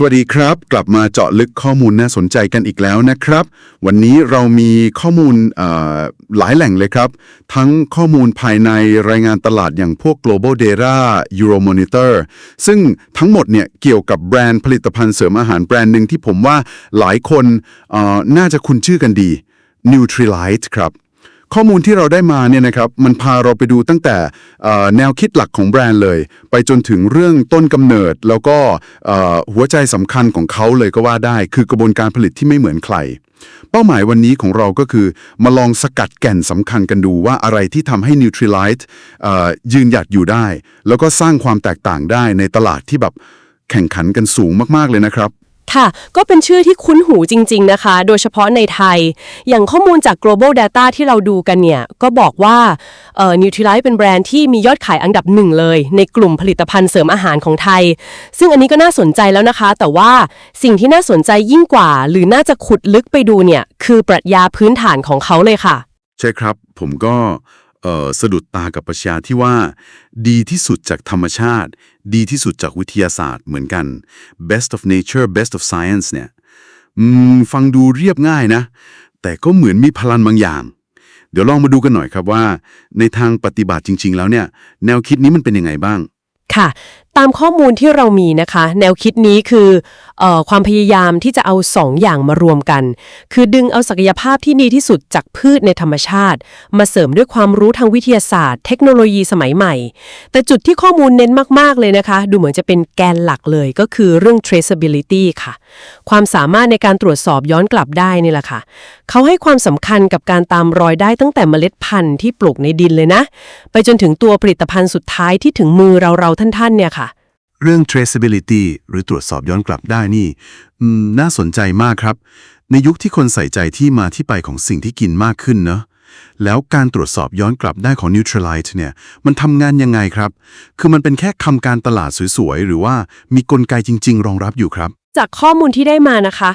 สวัสดีครับ กลับมาเจาะลึกข้อมูลน่าสนใจกันอีกแล้วนะครับ วันนี้เรามีข้อมูลหลายแหล่งเลยครับ ทั้งข้อมูลภายในรายงานตลาดอย่างพวก global data euromonitor ซึ่งทั้งหมดเนี่ยเกี่ยวกับแบรนด์ผลิตภัณฑ์เสริมอาหารแบรนด์หนึ่งที่ผมว่าหลายคนน่าจะคุ้นชื่อกันดี Nutrilite ครับ ข้อมูลที่เราได้มาเนี่ยนะครับมันพาเราไปดูตั้งแต่แนวคิดหลักของแบรนด์เลย ไปจนถึงเรื่องต้นกำเนิด แล้วก็หัวใจสำคัญของเขาเลยก็ว่าได้ คือกระบวนการผลิตที่ไม่เหมือนใคร เป้าหมายวันนี้ของเราก็คือ มาลองสกัดแก่นสำคัญกันดูว่าอะไรที่ทำให้ Nutrilite ยืนหยัดอยู่ได้ แล้วก็สร้างความแตกต่างได้ในตลาดที่แบบแข่งขันกันสูงมากๆเลยนะครับ ค่ะ ก็เป็นชื่อที่คุ้นหูจริง ๆ นะคะ โดยเฉพาะในไทย อย่างข้อมูลจาก global data ที่เราดูกันเนี่ย ก็บอกว่าเอ่อ Nutrilite เป็นแบรนด์ที่มียอดขายอันดับหนึ่งเลย ในกลุ่มผลิตภัณฑ์เสริมอาหารของไทย ซึ่งอันนี้ก็น่าสนใจแล้วนะคะ แต่ว่าสิ่งที่น่าสนใจยิ่งกว่า หรือน่าจะขุดลึกไปดูเนี่ย คือปรัชญาพื้นฐานของเขาเลยค่ะ ใช่ครับ ผมก็ สะดุดตากับประชญาที่ว่า ดีที่สุดจากธรรมชาติ ดีที่สุดจากวิทยาศาสตร์เหมือนกัน best of nature best of science เนี่ยฟังดูเรียบง่ายนะ แต่ก็เหมือนมีพลันบางอย่าง เดี๋ยวลองมาดูกันหน่อยครับว่า ในทางปฏิบัติจริง ๆ แล้วเนี่ย แนวคิดนี้มันเป็นยังไงบ้าง ค่ะ ตามข้อมูลที่เรามีนะคะ แนวคิดนี้คือออความพยายามที่จะเอาสองอย่างมารวมกัน คือดึงเอาศักยภาพที่ดีที่สุดจากพืชในธรรมชาติ มาเสริมด้วยความรู้ทางวิทยาศาสตร์ เทคโนโลยีสมัยใหม่ แต่จุดที่ข้อมูลเน้นมาก ๆ เลยนะคะ ดูเหมือนจะเป็นแกนหลักเลยก็คือเรื่อง traceability ค่ะ ความสามารถในการตรวจสอบย้อนกลับได้นี่แหละค่ะ เขาให้ความสำคัญกับการตามรอยได้ตั้งแต่เมล็ดพันธุ์ที่ปลูกในดินเลยนะ ไปจนถึงตัวผลิตภัณฑ์สุดท้ายที่ถึงมือเราเราๆท่านๆเนี่ยค่ะ เรื่อง traceability หรือตรวจสอบย้อนกลับได้นี่น่าสนใจมากครับ ในยุคที่คนใส่ใจที่มาที่ไปของสิ่งที่กินมากขึ้นเนอะแล้วการตรวจสอบย้อนกลับได้ของ Neutralite เนี่ย มันทำงานยังไงครับ คือมันเป็นแค่คำการตลาดสวยๆ หรือว่ามีกลไกจริง ๆ รองรับอยู่ครับ จากข้อมูลที่ได้มานะคะ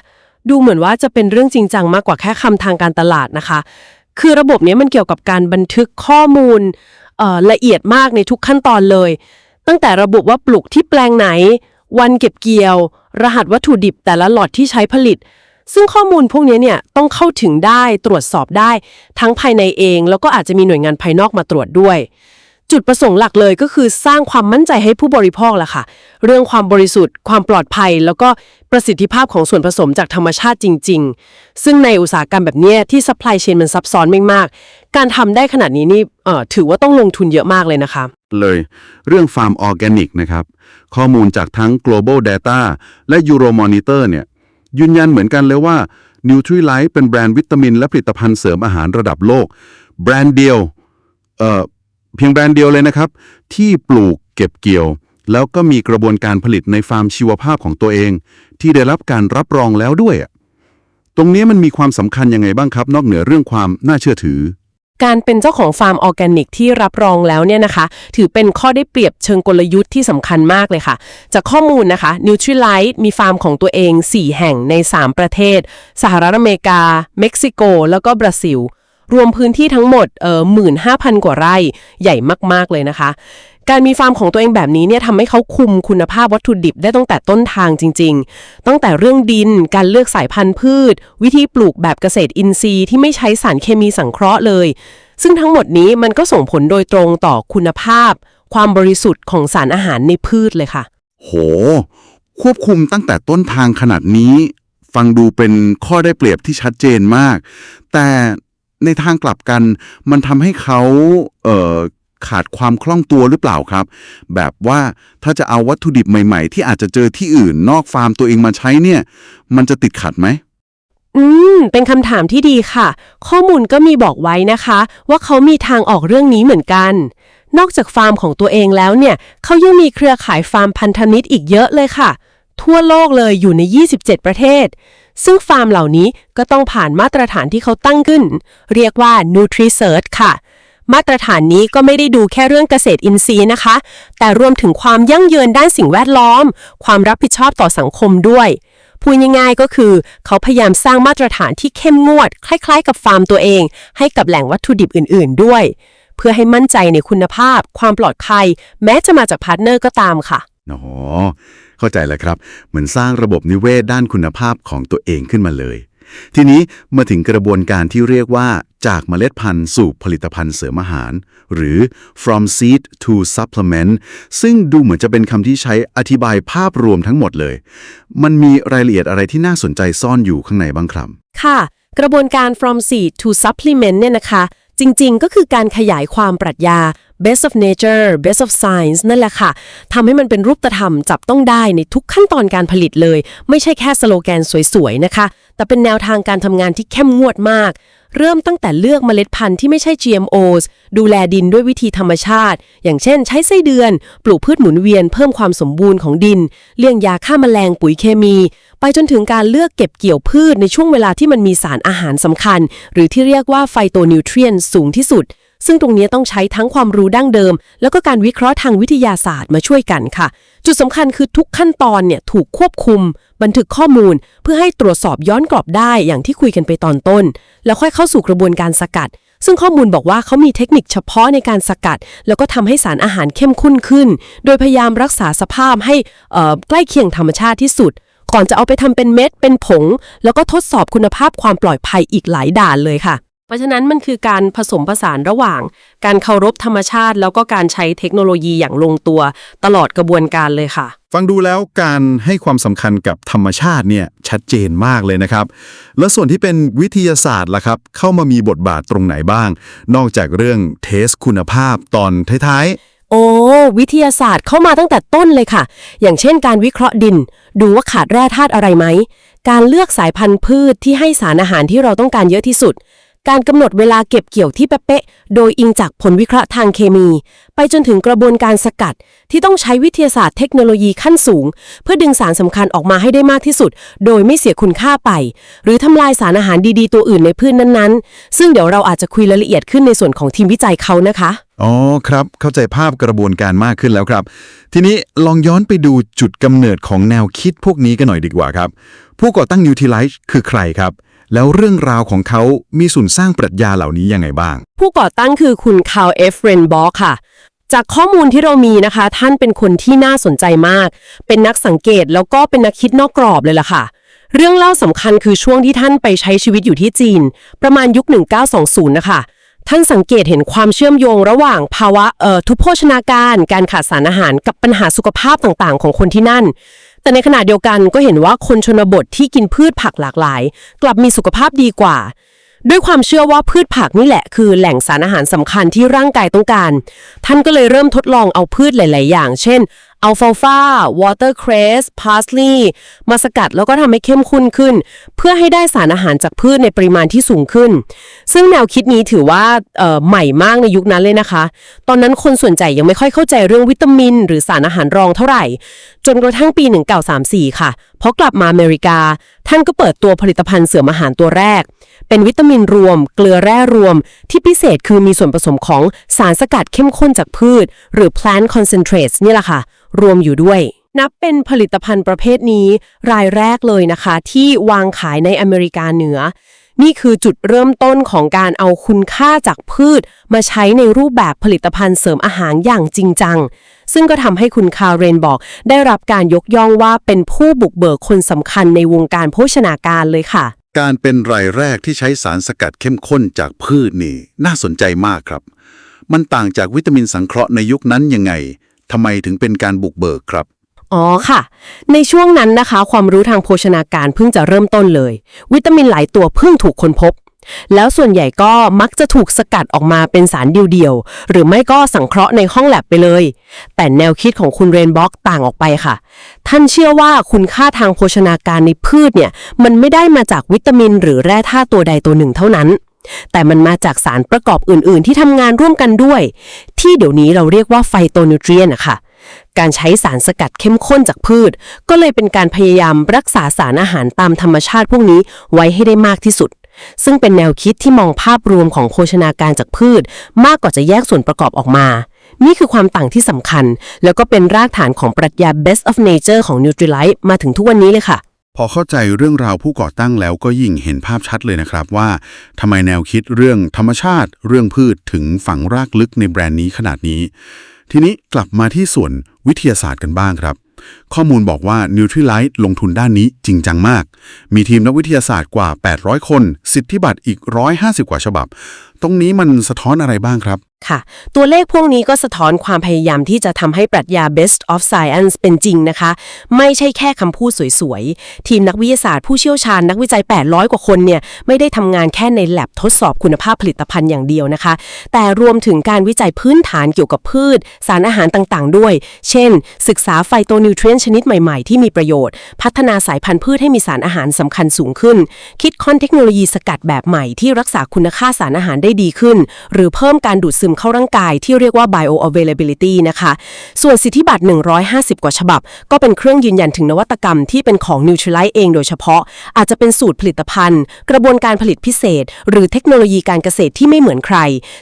ดูเหมือนว่าจะเป็นเรื่องจริงจังมากกว่าแค่คำทางการตลาดนะคะ คือระบบนี้มันเกี่ยวกับการบันทึกข้อมูลละเอียดมากในทุกขั้นตอนเลย ตั้งแต่ระบุว่าปลูกที่แปลงไหน วันเก็บเกี่ยว รหัสวัตถุดิบแต่ละหลอดที่ใช้ผลิต ซึ่งข้อมูลพวกนี้เนี่ยต้องเข้าถึงได้ตรวจสอบได้ ทั้งภายในเอง แล้วก็อาจจะมีหน่วยงานภายนอกมาตรวจด้วย จุดประสงค์หลักเลยก็คือสร้างความมั่นใจให้ผู้บริโภคแหละค่ะ เรื่องความบริสุทธิ์ ความปลอดภัย แล้วก็ประสิทธิภาพของส่วนผสมจากธรรมชาติจริง ๆ ซึ่งในอุตสาหกรรมแบบนี้ที่ supply chain มันซับซ้อนมากๆการทำได้ขนาดนี้นี่เอ่อถือว่าต้องลงทุนเยอะมากเลยนะคะ เลย เรื่องฟาร์มออร์แกนิกนะครับข้อมูลจากทั้ง global data และ Euromonitor เนี่ยยืนยันเหมือนกันเลยว่า Nutrilite เป็นแบรนด์วิตามิน และผลิตภัณฑ์เสริมอาหารระดับโลก แบรนด์เดียวเเพียงแบรนด์เดียวเลยนะครับ ที่ปลูกเก็บเกี่ยว แล้วก็มีกระบวนการผลิตในฟาร์มชีวภาพของตัวเอง ที่ได้รับการรับรองแล้วด้วยอะตรงนี้มันมีความสำคัญยังไงบ้างครับ นอกเหนือเรื่องความน่าเชื่อถือ การเป็นเจ้าของฟาร์มออร์แกนิกที่รับรองแล้วเนี่ยนะคะ ถือเป็นข้อได้เปรียบเชิงกลยุทธ์ที่สำคัญมากเลยค่ะ จากข้อมูลนะคะ Nutrilite มีฟาร์มของตัวเอง 4 แห่งใน 3 ประเทศ สหรัฐอเมริกา เม็กซิโก แล้วก็บราซิลรวมพื้นที่ทั้งหมดเอ่อ15,000กว่าไร่ ใหญ่มาก ๆ เลยนะคะ การมีฟาร์มของตัวเองแบบนี้เนี่ยทำให้เขาคุมคุณภาพวัตถุดิบได้ตั้งแต่ต้นทางจริง ๆ ตั้งแต่เรื่องดิน การเลือกสายพันธุ์พืช วิธีปลูกแบบเกษตรอินทรีย์ที่ไม่ใช้สารเคมีสังเคราะห์เลย ซึ่งทั้งหมดนี้มันก็ส่งผลโดยตรงต่อคุณภาพ ความบริสุทธิ์ของสารอาหารในพืชเลยค่ะ โห ควบคุมตั้งแต่ต้นทางขนาดนี้ ฟังดูเป็นข้อได้เปรียบที่ชัดเจนมาก แต่ในทางกลับกันมันทำให้เขาเอ่อ ขาดความคล่องตัวหรือเปล่าครับ แบบว่าถ้าจะเอาวัตถุดิบใหม่ๆ ที่อาจจะเจอที่อื่นนอกฟาร์มตัวเองมาใช้เนี่ย มันจะติดขัดไหมอืม เป็นคำถามที่ดีค่ะ ข้อมูลก็มีบอกไว้นะคะ ว่าเขามีทางออกเรื่องนี้เหมือนกัน นอกจากฟาร์มของตัวเองแล้วเนี่ย เขายังมีเครือข่ายฟาร์มพันธมิตรอีกเยอะเลยค่ะ ทั่วโลกเลยอยู่ใน 27 ประเทศ ซึ่งฟาร์มเหล่านี้ก็ต้องผ่านมาตรฐานที่เขาตั้งขึ้น เรียกว่า NutriCert ค่ะ มาตรฐานนี้ก็ไม่ได้ดูแค่เรื่องเกษตรอินทรีย์นะคะ แต่รวมถึงความยั่งยืนด้านสิ่งแวดล้อม ความรับผิดชอบต่อสังคมด้วยพูดง่ายๆก็คือ เขาพยายามสร้างมาตรฐานที่เข้มงวด คล้ายๆ กับฟาร์มตัวเอง ให้กับแหล่งวัตถุดิบอื่นๆด้วย เพื่อให้มั่นใจในคุณภาพ ความปลอดภัย แม้จะมาจากพาร์ทเนอร์ก็ตามค่ะอ๋อเข้าใจแล้วครับ เหมือนสร้างระบบนิเวศด้านคุณภาพของตัวเองขึ้นมาเลย ทีนี้มาถึงกระบวนการที่เรียกว่า จากเมล็ดพันธุ์สู่ผลิตภัณฑ์เสริมอาหาร หรือ from seed to supplement ซึ่งดูเหมือนจะเป็นคำที่ใช้อธิบายภาพรวมทั้งหมดเลย มันมีรายละเอียดอะไรที่น่าสนใจซ่อนอยู่ข้างในบ้างครับ ค่ะ กระบวนการ from seed to supplement เนี่ยนะคะ จริงๆ ก็คือการขยายความปรัชญา best of nature best of science นั่นแหละค่ะทำให้มันเป็นรูปธรรมจับต้องได้ในทุกขั้นตอนการผลิตเลย ไม่ใช่แค่สโลแกนสวยๆนะคะ แต่เป็นแนวทางการทำงานที่เข้มงวดมาก เริ่มตั้งแต่เลือกเมล็ดพันธุ์ที่ไม่ใช่ GMOs ดูแลดินด้วยวิธีธรรมชาติ อย่างเช่น ใช้ไส้เดือน ปลูกพืชหมุนเวียนเพิ่มความสมบูรณ์ของดิน เลี่ยงยาฆ่าแมลงปุ๋ยเคมี ไปจนถึงการเลือกเก็บเกี่ยวพืชในช่วงเวลาที่มันมีสารอาหารสำคัญ หรือที่เรียกว่าไฟโตนิวเทรียนสูงที่สุด ซึ่งตรงนี้ต้องใช้ทั้งความรู้ดั้งเดิม แล้วก็การวิเคราะห์ทางวิทยาศาสตร์มาช่วยกันค่ะ จุดสำคัญคือทุกขั้นตอนเนี่ยถูกควบคุม บันทึกข้อมูล เพื่อให้ตรวจสอบย้อนกลับได้อย่างที่คุยกันไปตอนต้น แล้วค่อยเข้าสู่กระบวนการสกัด ซึ่งข้อมูลบอกว่าเขามีเทคนิคเฉพาะในการสกัด แล้วก็ทำให้สารอาหารเข้มข้นขึ้น โดยพยายามรักษาสภาพให้เอ่อใกล้เคียงธรรมชาติที่สุดก่อนจะเอาไปทำเป็นเม็ด เป็นผง แล้วก็ทดสอบคุณภาพความปลอดภัยอีกหลายด่านเลยค่ะ ราะฉะนั้นมันคือการผสมผสานระหว่าง การเคารพธรรมชาติ แล้วก็การใช้เทคโนโลยีอย่างลงตัว ตลอดกระบวนการเลยค่ะ ฟังดูแล้วการให้ความสำคัญกับธรรมชาติเนี่ยชัดเจนมากเลยนะครับ แล้วส่วนที่เป็นวิทยาศาสตร์ล่ะครับ เข้ามามีบทบาทตรงไหนบ้าง นอกจากเรื่องเทสคุณภาพตอนท้ายโอ้ วิทยาศาสตร์เข้ามาตั้งแต่ต้นเลยค่ะ อย่างเช่นการวิเคราะห์ดิน ดูว่าขาดแร่ธาตุอะไรไหม การเลือกสายพันธุ์พืชที่ให้สารอาหารที่เราต้องการเยอะที่สุด การกำหนดเวลาเก็บเกี่ยวที่เป๊ะๆโดยอิงจากผลวิเคราะห์ทางเคมี ไปจนถึงกระบวนการสกัด ที่ต้องใช้วิทยาศาสตร์เทคโนโลยีขั้นสูง เพื่อดึงสารสำคัญออกมาให้ได้มากที่สุด โดยไม่เสียคุณค่าไป หรือทำลายสารอาหารดีๆ ตัวอื่นในพืชนั้นๆ ซึ่งเดี๋ยวเราอาจจะคุยรายละเอียดขึ้นในส่วนของทีมวิจัยเขานะคะอ๋อครับ เข้าใจภาพกระบวนการมากขึ้นแล้วครับ ทีนี้ลองย้อนไปดูจุดกำเนิดของแนวคิดพวกนี้กันหน่อยดีกว่าครับ ผู้ก่อตั้ง Utilize คือใครครับ แล้วเรื่องราวของเขามีส่วนสร้างปรัชญาเหล่านี้ยังไงบ้าง ผู้ก่อตั้งคือคุณคาร์ลเอฟเรนบอค่ะ จากข้อมูลที่เรามีนะคะ ท่านเป็นคนที่น่าสนใจมาก เป็นนักสังเกตแล้วก็เป็นนักคิดนอกกรอบเลยล่ะค่ะ เรื่องเล่าสำคัญคือช่วงที่ท่านไปใช้ชีวิตอยู่ที่จีน ประมาณยุค 1920 นะคะท่านสังเกตเห็นความเชื่อมโยงระหว่างภาวะเอ่อทุพโภชนาการ การขาดสารอาหารกับปัญหาสุขภาพต่างๆ ของคนที่นั่น แต่ในขณะเดียวกันก็เห็นว่าคนชนบทที่กินพืชผักหลากหลาย กลับมีสุขภาพดีกว่า ด้วยความเชื่อว่าพืชผักนี่แหละคือแหล่งสารอาหารสำคัญที่ร่างกายต้องการ ท่านก็เลยเริ่มทดลองเอาพืชหลาย ๆ อย่าง เช่น อัลฟาฟาวอเตอร์เครสพาสลีย์มาสกัดแล้วก็ทำให้เข้มข้นขึ้น เพื่อให้ได้สารอาหารจากพืชในปริมาณที่สูงขึ้น ซึ่งแนวคิดนี้ถือว่าใหม่มากในยุคนั้นเลยนะคะ ตอนนั้นคนส่วนใหญ่ยังไม่ค่อยเข้าใจเรื่องวิตามิน หรือสารอาหารรองเท่าไหร่ จนกระทั่งปี 1934 ค่ะเพราะกลับมาอเมริกา ท่านก็เปิดตัวผลิตภัณฑ์เสริมอาหารตัวแรก เป็นวิตามินรวม เกลือแร่รวม ที่พิเศษคือมีส่วนผสมของสารสกัดเข้มข้นจากพืช หรือ plant concentrates นี่แหละค่ะรวมอยู่ด้วย นับเป็นผลิตภัณฑ์ประเภทนี้ รายแรกเลยนะคะ ที่วางขายในอเมริกาเหนือ นี่คือจุดเริ่มต้นของการเอาคุณค่าจากพืช มาใช้ในรูปแบบผลิตภัณฑ์เสริมอาหารอย่างจริงจัง ซึ่งก็ทำให้คุณคาร์เรนบอก ได้รับการยกย่องว่าเป็นผู้บุกเบิกคนสำคัญในวงการโภชนาการเลยค่ะการเป็นรายแรกที่ใช้สารสกัดเข้มข้นจากพืชนี่ น่าสนใจมากครับ มันต่างจากวิตามินสังเคราะห์ในยุคนั้นยังไง ทำไมถึงเป็นการบุกเบิกครับ อ๋อค่ะ ในช่วงนั้นนะคะ ความรู้ทางโภชนาการเพิ่งจะเริ่มต้นเลย วิตามินหลายตัวเพิ่งถูกค้นพบ แล้วส่วนใหญ่ก็มักจะถูกสกัดออกมาเป็นสารเดียวๆ หรือไม่ก็สังเคราะห์ในห้องแลบไปเลย แต่แนวคิดของคุณเรนบ็อกต่างออกไปค่ะ ท่านเชื่อว่าคุณค่าทางโภชนาการในพืชเนี่ย มันไม่ได้มาจากวิตามิน หรือแร่ธาตุตัวใดตัวหนึ่งเท่านั้น แต่มันมาจากสารประกอบอื่น ๆ ที่ทำงานร่วมกันด้วย ที่เดี๋ยวนี้เราเรียกว่าไฟโตนิวเทรียนนะคะการใช้สารสกัดเข้มข้นจากพืช ก็เลยเป็นการพยายามรักษาสารอาหารตามธรรมชาติพวกนี้ไว้ให้ได้มากที่สุด ซึ่งเป็นแนวคิดที่มองภาพรวมของโภชนาการจากพืช มากกว่าจะแยกส่วนประกอบออกมา นี่คือความต่างที่สำคัญ แล้วก็เป็นรากฐานของปรัชญา best of nature ของ Nutrilite มาถึงทุกวันนี้เลยค่ะ พอเข้าใจเรื่องราวผู้ก่อตั้งแล้วก็ยิ่งเห็นภาพชัดเลยนะครับว่าทำไมแนวคิดเรื่องธรรมชาติ เรื่องพืชถึงฝังรากลึกในแบรนด์นี้ขนาดนี้ ทีนี้กลับมาที่ส่วนวิทยาศาสตร์กันบ้างครับ ข้อมูลบอกว่า Nutrilite ลงทุนด้านนี้จริงจังมาก มีทีมนักวิทยาศาสตร์กว่า 800 คน สิทธิบัตรอีก 150 กว่าฉบับ ตรงนี้มันสะท้อนอะไรบ้างครับ ค่ะ ตัวเลขพวกนี้ก็สะท้อนความพยายามที่จะทำให้ปรัชญา best of science เป็นจริงนะคะ ไม่ใช่แค่คำพูดสวยๆ ทีมนักวิทยาศาสตร์ผู้เชี่ยวชาญนักวิจัย 800 กว่าคนเนี่ย ไม่ได้ทำงานแค่ในแลบทดสอบคุณภาพผลิตภัณฑ์อย่างเดียวนะคะ แต่รวมถึงการวิจัยพื้นฐานเกี่ยวกับพืช สารอาหารต่างๆ ด้วย เช่น ศึกษาไฟโตนิวเทรียนชนิดใหม่ๆ ที่มีประโยชน์ พัฒนาสายพันธุ์พืชให้มีสารอาหารสำคัญสูงขึ้น คิดค้นเทคโนโลยีสกัดแบบใหม่ที่รักษาคุณค่าสารอาหารได้ดีขึ้น หรือเพิ่มการดูดซึมเข้าร่างกายที่เรียกว่า bioavailability นะคะ ส่วนสิทธิบัตร 150 กว่าฉบับ ก็เป็นเครื่องยืนยันถึงนวัตกรรมที่เป็นของ Nutrilite เองโดยเฉพาะ อาจจะเป็นสูตรผลิตภัณฑ์ กระบวนการผลิตพิเศษ หรือเทคโนโลยีการเกษตรที่ไม่เหมือนใคร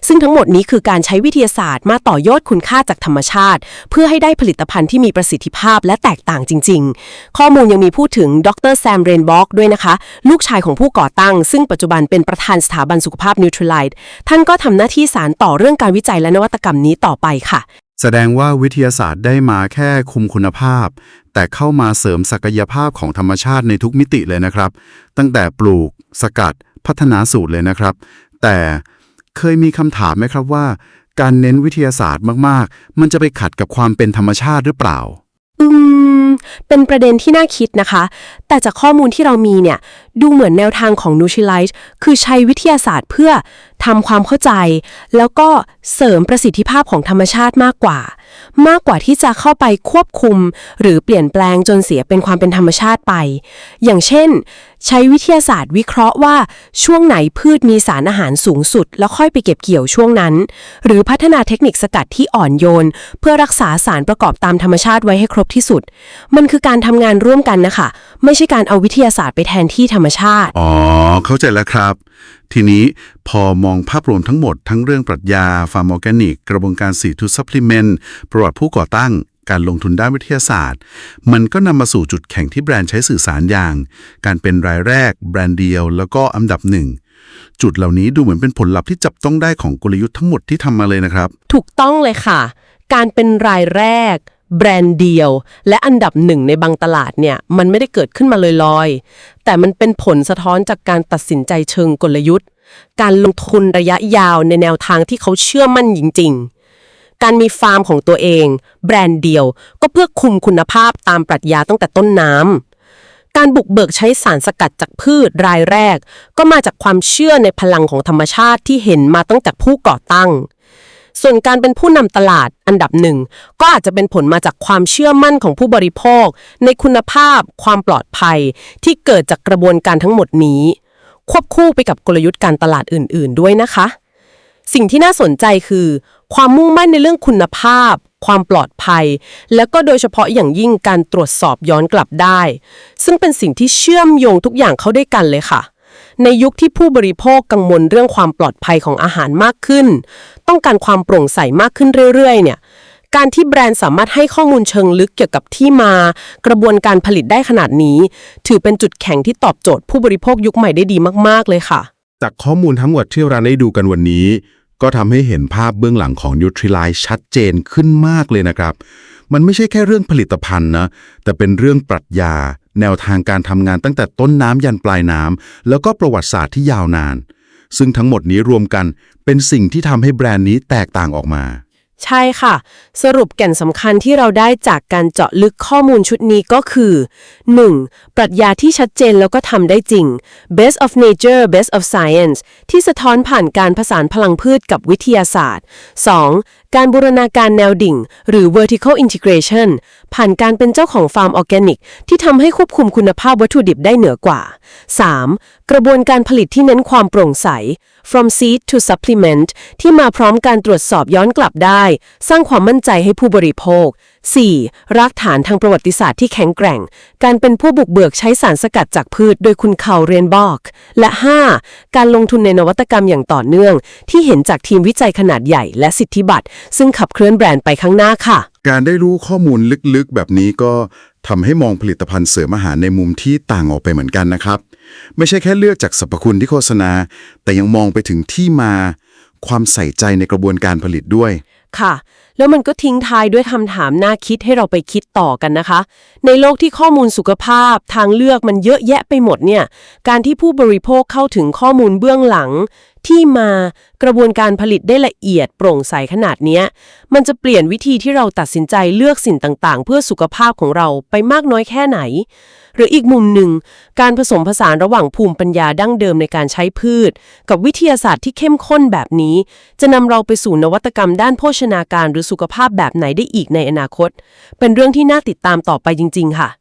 ซึ่งทั้งหมดนี้คือการใช้วิทยาศาสตร์มาต่อยอดคุณค่าจากธรรมชาติ เพื่อให้ได้ผลิตภัณฑ์ที่มีประสิทธิภาพและแตกต่างจริง ๆ ข้อมูลยังมีพูดถึงดรแซมเรนบ็อกด้วยนะคะ ลูกชายของผู้ก่อตั้ง ซึ่งปัจจุบันเป็นประธานสถาบันสุขภาพ Nutrilite ท่านก็ทำหน้าที่สารต่อเรื่องการวิจัยและนวัตกรรมนี้ต่อไปค่ะ แสดงว่าวิทยาศาสตร์ได้มาแค่คุมคุณภาพ แต่เข้ามาเสริมศักยภาพของธรรมชาติในทุกมิติเลยนะครับ ตั้งแต่ปลูก สกัด พัฒนาสูตรเลยนะครับ แต่เคยมีคำถามไหมครับว่า การเน้นวิทยาศาสตร์มากๆ มันจะไปขัดกับความเป็นธรรมชาติหรือเปล่า อืม เป็นประเด็นที่น่าคิดนะคะ แต่จากข้อมูลที่เรามีเนี่ยดูเหมือนแนวทางของ Nutrilite คือใช้วิทยาศาสตร์เพื่อทำความเข้าใจ แล้วก็เสริมประสิทธิภาพของธรรมชาติมากกว่า มากกว่าที่จะเข้าไปควบคุม หรือเปลี่ยนแปลงจนเสียเป็นความเป็นธรรมชาติไป อย่างเช่น ใช้วิทยาศาสตร์วิเคราะห์ว่าช่วงไหนพืชมีสารอาหารสูงสุด แล้วค่อยไปเก็บเกี่ยวช่วงนั้น หรือพัฒนาเทคนิคสกัดที่อ่อนโยน เพื่อรักษาสารประกอบตามธรรมชาติไว้ให้ครบที่สุด มันคือการทำงานร่วมกันนะคะ ไม่ใช่การเอาวิทยาศาสตร์ไปแทนที่ธรรมชาติ อ๋อ เข้าใจแล้วครับ ทีนี้พอมองภาพรวมทั้งหมดทั้งเรื่องปรัชญา ฟาร์มออร์แกนิก กระบวนการสีทูซัพพลีเมนต์ ประวัติผู้ก่อตั้ง การลงทุนด้านวิทยาศาสตร์ มันก็นำมาสู่จุดแข่งที่แบรนด์ใช้สื่อสารอย่าง การเป็นรายแรก แบรนด์เดียว แล้วก็อันดับหนึ่งจุดเหล่านี้ดูเหมือนเป็นผลลัพธ์ที่จับต้องได้ของกลยุทธ์ทั้งหมดที่ทำมาเลยนะครับ ถูกต้องเลยค่ะ การเป็นรายแรก แบรนด์เดียว และอันดับหนึ่งในบางตลาดเนี่ยมันไม่ได้เกิดขึ้นมาลอยๆ แต่มันเป็นผลสะท้อนจากการตัดสินใจเชิงกลยุทธ์ การลงทุนระยะยาวในแนวทางที่เขาเชื่อมั่นจริงๆ การมีฟาร์มของตัวเอง แบรนด์เดียวก็เพื่อคุมคุณภาพตามปรัชญาตั้งแต่ต้นน้ำการบุกเบิกใช้สารสกัดจากพืชรายแรก ก็มาจากความเชื่อในพลังของธรรมชาติที่เห็นมาตั้งแต่ผู้ก่อตั้ง ส่วนการเป็นผู้นำตลาดอันดับหนึ่งก็อาจจะเป็นผลมาจากความเชื่อมั่นของผู้บริโภค ในคุณภาพ ความปลอดภัย ที่เกิดจากกระบวนการทั้งหมดนี้ ควบคู่ไปกับกลยุทธ์การตลาดอื่น ๆ ด้วยนะคะ สิ่งที่น่าสนใจคือ ความมุ่งมั่นในเรื่องคุณภาพ ความปลอดภัย แล้วก็โดยเฉพาะอย่างยิ่งการตรวจสอบย้อนกลับได้ ซึ่งเป็นสิ่งที่เชื่อมโยงทุกอย่างเข้าด้วยกันเลยค่ะ ในยุคที่ผู้บริโภคกังวลเรื่องความปลอดภัยของอาหารมากขึ้น ต้องการความโปร่งใสมากขึ้นเรื่อยๆ เนี่ย การที่แบรนด์สามารถให้ข้อมูลเชิงลึกเกี่ยวกับที่มา กระบวนการผลิตได้ขนาดนี้ ถือเป็นจุดแข็งที่ตอบโจทย์ผู้บริโภคยุคใหม่ได้ดีมากๆ เลยค่ะ จากข้อมูลทั้งหมดที่เราได้ดูกันวันนี้ ก็ทำให้เห็นภาพเบื้องหลังของ Nutrilite ชัดเจนขึ้นมากเลยนะครับ มันไม่ใช่แค่เรื่องผลิตภัณฑ์นะ แต่เป็นเรื่องปรัชญา แนวทางการทำงานตั้งแต่ต้นน้ำยันปลายน้ำแล้วก็ประวัติศาสตร์ที่ยาวนาน ซึ่งทั้งหมดนี้รวมกันเป็นสิ่งที่ทำให้แบรนด์นี้แตกต่างออกมา ใช่ค่ะ สรุปแก่นสำคัญที่เราได้จากการเจาะลึกข้อมูลชุดนี้ก็คือ 1. ปรัชญาที่ชัดเจนแล้วก็ทำได้จริง best of nature best of science ที่สะท้อนผ่านการผสานพลังพืชกับวิทยาศาสตร์ 2. การบูรณาการแนวดิ่ง หรือ vertical integration ผ่านการเป็นเจ้าของฟาร์มออร์แกนิก ที่ทำให้ควบคุมคุณภาพวัตถุดิบได้เหนือกว่า 3. กระบวนการผลิตที่เน้นความโปร่งใส from seed to supplement ที่มาพร้อมการตรวจสอบย้อนกลับได้ สร้างความมั่นใจให้ผู้บริโภค 4. รากฐานทางประวัติศาสตร์ที่แข็งแกร่ง การเป็นผู้บุกเบิกใช้สารสกัดจากพืชโดยคุณเขาเรนบอก และ 5. การลงทุนในนวัตกรรมอย่างต่อเนื่อง ที่เห็นจากทีมวิจัยขนาดใหญ่และสิทธิบัตร ซึ่งขับเคลื่อนแบรนด์ไปข้างหน้าค่ะ การได้รู้ข้อมูลลึกๆ แบบนี้ก็ทำให้มองผลิตภัณฑ์เสริมอาหารในมุมที่ต่างออกไปเหมือนกันนะครับ ไม่ใช่แค่เลือกจากสรรพคุณที่โฆษณา แต่ยังมองไปถึงที่มา ความใส่ใจในกระบวนการผลิตด้วย ค่ะ แล้วมันก็ทิ้งท้ายด้วยคำถามน่าคิดให้เราไปคิดต่อกันนะคะ ในโลกที่ข้อมูลสุขภาพ ทางเลือกมันเยอะแยะไปหมดเนี่ย การที่ผู้บริโภคเข้าถึงข้อมูลเบื้องหลัง ที่มากระบวนการผลิตได้ละเอียดโปร่งใสขนาดนี้มันจะเปลี่ยนวิธีที่เราตัดสินใจเลือกสิ่งต่างๆ เพื่อสุขภาพของเราไปมากน้อยแค่ไหน หรืออีกมุมหนึ่ง การผสมผสานระหว่างภูมิปัญญาดั้งเดิมในการใช้พืช กับวิทยาศาสตร์ที่เข้มข้นแบบนี้ จะนำเราไปสู่นวัตกรรมด้านโภชนาการหรือสุขภาพแบบไหนได้อีกในอนาคต เป็นเรื่องที่น่าติดตามต่อไปจริง ๆ ค่ะ